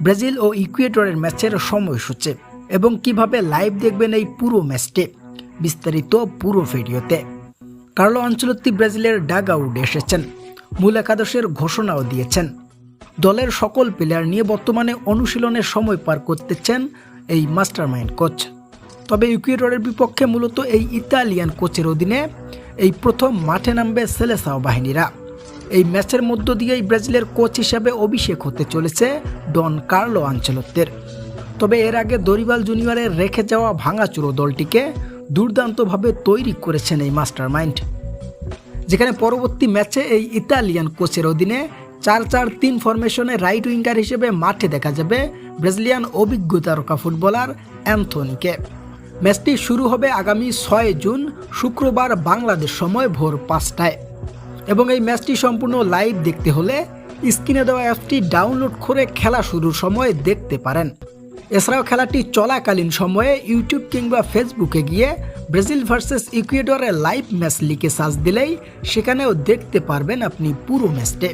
Brazil ও ইকুয়েটরের ম্যাচের সময় সময়সূচি এবং কীভাবে লাইভ দেখবেন এই পুরো ম্যাচটি বিস্তারিত পুরো ভিডিওতে। কার্লো আঞ্চলত্তি ব্রাজিলের ডাগ আউটে এসেছেন, মূল একাদশের ঘোষণাও দিয়েছেন। দলের সকল প্লেয়ার নিয়ে বর্তমানে অনুশীলনের সময় পার করতেছেন এই মাস্টারমাইন্ড কোচ তবে ইকুয়েটরের বিপক্ষে মূলত এই ইতালিয়ান কোচের অধীনে এই প্রথম মাঠে নামবে সেলেসাও বাহিনীরা। এই ম্যাচের মধ্য দিয়েই ব্রাজিলের কোচ হিসাবে অভিষেক হতে চলেছে ডন কার্লো আঞ্চলত্বের। তবে এর আগে দরিবাল জুনিয়রের রেখে যাওয়া ভাঙাচুরো দলটিকে দুর্দান্তভাবে তৈরি করেছেন এই মাস্টারমাইন্ড। যেখানে পরবর্তী ম্যাচে এই ইতালিয়ান কোচের অধীনে চার চার তিন ফরমেশনে রাইট উইঙ্গার হিসেবে মাঠে দেখা যাবে ব্রাজিলিয়ান অভিজ্ঞ তারকা ফুটবলার অ্যান্থনিকে। ম্যাচটি শুরু হবে আগামী ছয় জুন, শুক্রবার বাংলাদেশ সময় ভোর পাঁচটায়। এবং এই ম্যাচটি সম্পূর্ণ লাইভ দেখতে হলে স্ক্রিনে দেওয়া অ্যাপটি ডাউনলোড করে খেলা শুরুর সময় দেখতে পারেন। এছাড়াও খেলাটি চলাকালীন সময়ে ইউটিউব কিংবা ফেসবুকে গিয়ে ব্রাজিল ভার্সেস ইকুয়েডরের লাইভ ম্যাচ লিখে সার্চ দিলেই সেখানেও দেখতে পারবেন আপনি পুরো ম্যাচটি